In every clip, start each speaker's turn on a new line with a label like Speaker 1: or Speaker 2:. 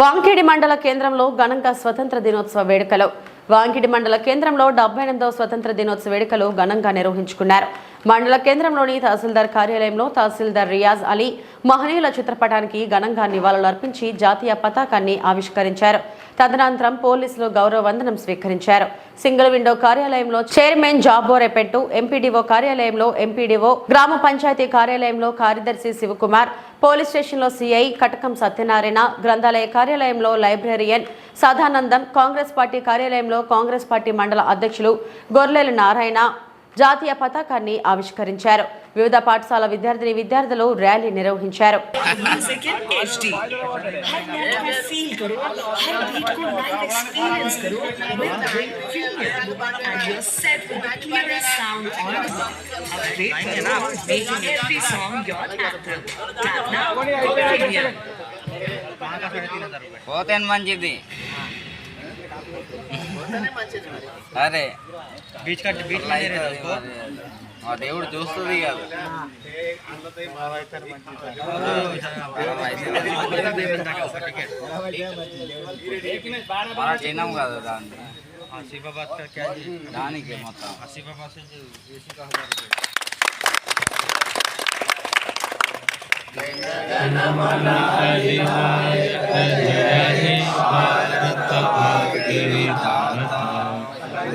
Speaker 1: వాంకిడి మండల కేంద్రంలో ఘనంగా స్వతంత్ర దినోత్సవ వేడుకలు. వాంకిడి మండల కేంద్రంలో డెబ్బై ఎనిమిదవ స్వతంత్ర దినోత్సవ వేడుకలు ఘనంగా నిర్వహించుకున్నారు. మండల కేంద్రంలోని తహసీల్దార్ కార్యాలయంలో తహసీల్దార్ రియాజ్ అలీ మహనీయుల చిత్రపటానికి ఘనంగా నివాళులర్పించి జాతీయ పతాకాన్ని ఆవిష్కరించారు. తదనంతరం పోలీసులు గౌరవ వందనం స్వీకరించారు. సింగిల్ విండో కార్యాలయంలో చైర్మన్ జాబోరెపెట్టు ఎంపీడీఓ కార్యాలయంలో ఎంపీడీఓ గ్రామ పంచాయతీ కార్యాలయంలో కార్యదర్శి శివకుమార్ పోలీస్ స్టేషన్లో సిఐ కటకం సత్యనారాయణ గ్రంథాలయ కార్యాలయంలో లైబ్రరియన్ సదానందం కాంగ్రెస్ పార్టీ కార్యాలయంలో కాంగ్రెస్ పార్టీ మండల అధ్యక్షులు గొర్లెల నారాయణ జాతీయ పతాకాన్ని ఆవిష్కరించారు. వివిధ పాఠశాల విద్యార్థిని విద్యార్థులు ర్యాలీ నిర్వహించారు.
Speaker 2: పోతే మంచిది. అరే
Speaker 3: బీచ్ కట్ బీచ్
Speaker 2: మా దేవుడు చూస్తుంది కాదు మనం చేయడం కాదు దాన్ని దానికి మొత్తం
Speaker 3: నమ హరి హరి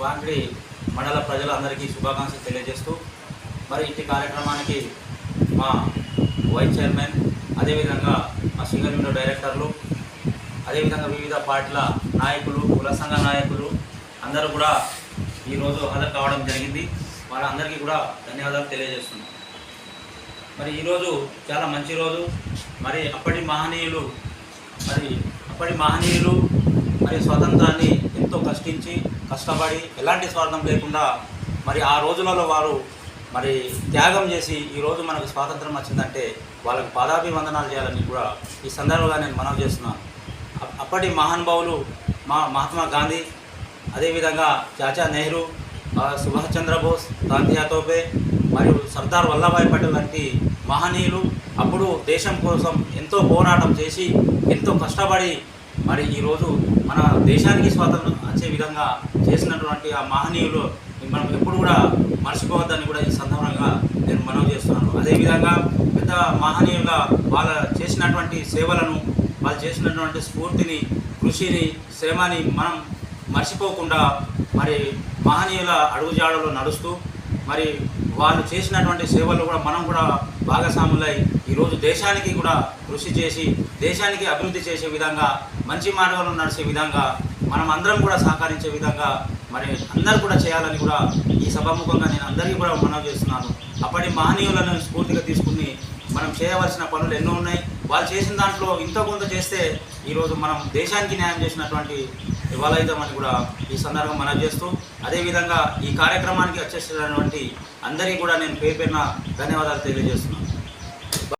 Speaker 4: వాంగ్డి మండల ప్రజలందరికీ శుభాకాంక్షలు తెలియజేస్తూ మరి ఇంటి కార్యక్రమానికి మా వైస్ చైర్మన్ అదేవిధంగా మా సింగర్ విండో డైరెక్టర్లు అదేవిధంగా వివిధ పార్టీల నాయకులు కుల సంఘ నాయకులు అందరూ కూడా ఈరోజు హాజరు కావడం జరిగింది. వాళ్ళందరికీ కూడా ధన్యవాదాలు తెలియజేస్తున్నాం. మరి ఈరోజు చాలా మంచి రోజు. మరి అప్పటి మహనీయులు మరి అప్పటి మహనీయులు మరి స్వాతంత్రాన్ని ఎంతో కష్టించి కష్టపడి ఎలాంటి స్వార్థం లేకుండా మరి ఆ రోజులలో వారు మరి త్యాగం చేసి ఈరోజు మనకు స్వాతంత్రం వచ్చిందంటే వాళ్ళకి పాదాభివందనాలు చేయాలని కూడా ఈ సందర్భంగా నేను మనవి చేస్తున్నాను అప్- అప్పటి మహానుభావులు మా మహాత్మా గాంధీ అదేవిధంగా చాచా నెహ్రూ సుభాష్ చంద్రబోస్ గాంధీ తోపే మరియు సర్దార్ వల్లభాయ్ పటేల్ వంటి మహనీయులు అప్పుడు దేశం కోసం ఎంతో పోరాటం చేసి ఎంతో కష్టపడి మరి ఈరోజు మన దేశానికి స్వాతంత్రం వచ్చే విధంగా చేసినటువంటి ఆ మహనీయులు మనం ఎప్పుడు కూడా మర్చిపోవద్దని కూడా ఈ సందర్భంగా నేను మనవి చేస్తున్నాను. అదేవిధంగా పెద్ద మహనీయులుగా వాళ్ళ చేసినటువంటి సేవలను వాళ్ళు చేసినటువంటి స్ఫూర్తిని కృషిని శ్రమని మనం మర్చిపోకుండా మరి మహనీయుల అడుగుజాడలో నడుస్తూ మరి వాళ్ళు చేసినటువంటి సేవలు కూడా మనం కూడా భాగస్వాములై ఈరోజు దేశానికి కూడా కృషి చేసి దేశానికి అభివృద్ధి చేసే విధంగా మంచి మార్గంలో నడిచే విధంగా మనం అందరం కూడా సహకరించే విధంగా మరి అందరూ కూడా చేయాలని కూడా ఈ సభాముఖంగా నేను అందరికీ కూడా మనవి చేస్తున్నాను. అప్పటి మహనీయులను స్ఫూర్తిగా తీసుకుని మనం చేయవలసిన పనులు ఎన్నో ఉన్నాయి. వాళ్ళు చేసిన దాంట్లో ఇంత కొంత చేస్తే ఈరోజు మనం దేశానికి న్యాయం చేసినటువంటి ఇవాళైతామని కూడా ఈ సందర్భంగా మనం చేస్తూ అదేవిధంగా ఈ కార్యక్రమానికి వచ్చేసినటువంటి అందరికీ కూడా నేను పేరు ధన్యవాదాలు తెలియజేస్తున్నాను.